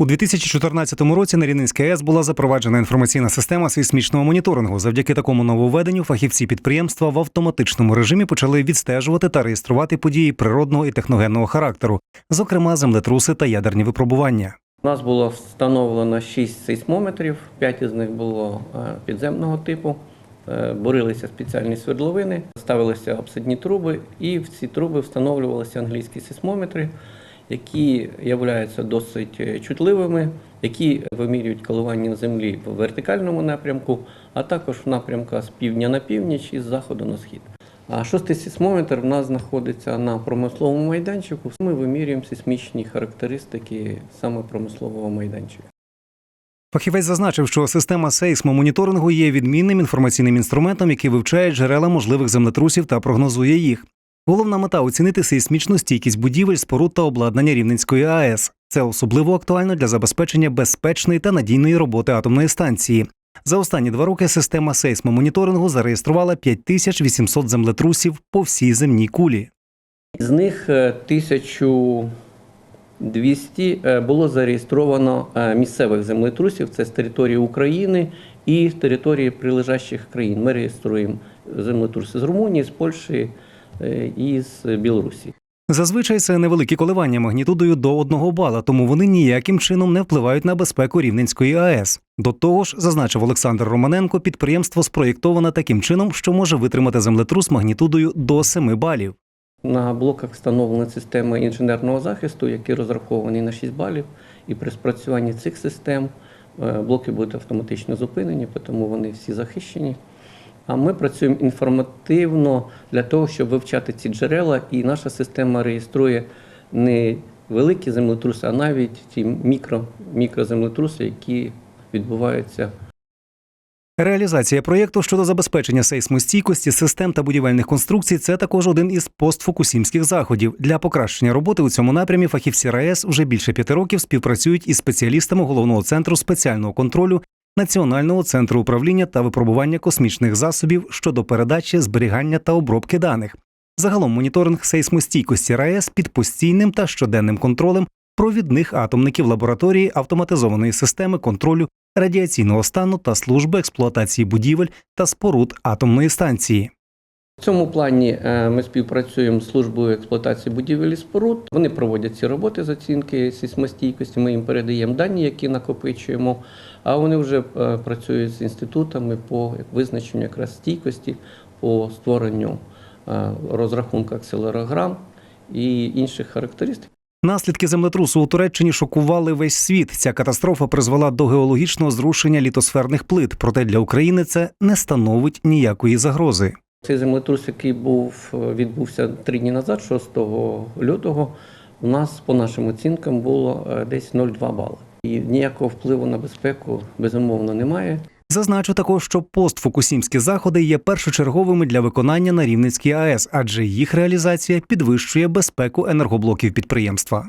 У 2014 році на Рівненській АЕС була запроваджена інформаційна система сейсмічного моніторингу. Завдяки такому нововведенню фахівці підприємства в автоматичному режимі почали відстежувати та реєструвати події природного і техногенного характеру, зокрема землетруси та ядерні випробування. У нас було встановлено 6 сейсмометрів, 5 із них було е, підземного типу. Е, Борилися спеціальні свердловини, ставилися обсидні труби, і в ці труби встановлювалися англійські сейсмометри, які являються досить е, чутливими, які вимірюють коливання землі в вертикальному напрямку, а також в напрямку з півдня на північ і з заходу на схід. А шостий сейсмометр в нас знаходиться на промисловому майданчику. Ми вимірюємо сейсмічні характеристики саме промислового майданчика. Фахівець зазначив, що система сейсмомоніторингу є відмінним інформаційним інструментом, який вивчає джерела можливих землетрусів та прогнозує їх. Головна мета оцінити сейсмічну стійкість будівель, споруд та обладнання Рівненської АЕС. Це особливо актуально для забезпечення безпечної та надійної роботи атомної станції. За останні два роки система сейсмомоніторингу зареєструвала 5800 землетрусів по всій земній кулі. З них е, 1200 е, було зареєстровано е, місцевих землетрусів. Це з території України і з території прилежащих країн. Ми реєструємо землетруси з Румунії, з Польщі е, і з Білорусі. Зазвичай це невеликі коливання магнітудою до 1 бала, тому вони ніяким чином не впливають на безпеку Рівненської АЕС. До того ж, зазначив Олександр Романенко, підприємство спроєктоване таким чином, що може витримати землетрус магнітудою до 7 балів. На блоках встановлена система інженерного захисту, які розраховані на 6 балів. І при спрацюванні цих систем е, блоки будуть автоматично зупинені, тому вони всі захищені. А ми працюємо інформативно для того, щоб вивчати ці джерела, і наша система реєструє не великі землетруси, а навіть ті мікро, мікроземлетруси, які відбуваються Реалізація проєкту щодо забезпечення сейсмостійкості систем та будівельних конструкцій це також один із постфокусімських заходів. Для покращення роботи у цьому напрямі фахівці РАЕС вже більше п'яти років співпрацюють із спеціалістами головного центру спеціального контролю Національного центру управління та випробування космічних засобів щодо передачі, зберігання та обробки даних. Загалом моніторинг сейсмостійкості РАЕС під постійним та щоденним контролем провідних атомників лабораторії автоматизованої системи контролю радіаційного стану та служби експлуатації будівель та споруд атомної станції. В цьому плані е, ми співпрацюємо з службою експлуатації будівель і споруд. Вони проводять ці роботи з оцінки сейсмостійкості. Ми їм передаємо дані, які накопичуємо. А вони вже е, працюють з інститутами по визначенню якраз стійкості, по створенню е, розрахунку акселерограм і інших характеристик. Наслідки землетрусу у Туреччині шокували весь світ. Ця катастрофа призвела до геологічного зрушення літосферних плит. Проте для України це не становить ніякої загрози. Цей землетрус, який був відбувся три дні назад, 6 лютого, у нас по нашим оцінкам було е, десь 0,2 бали. І ніякого впливу на безпеку безумовно немає. Зазначу також, що постфокусімські заходи є першочерговими для виконання на Рівненській АЕС, адже їх реалізація підвищує безпеку енергоблоків підприємства.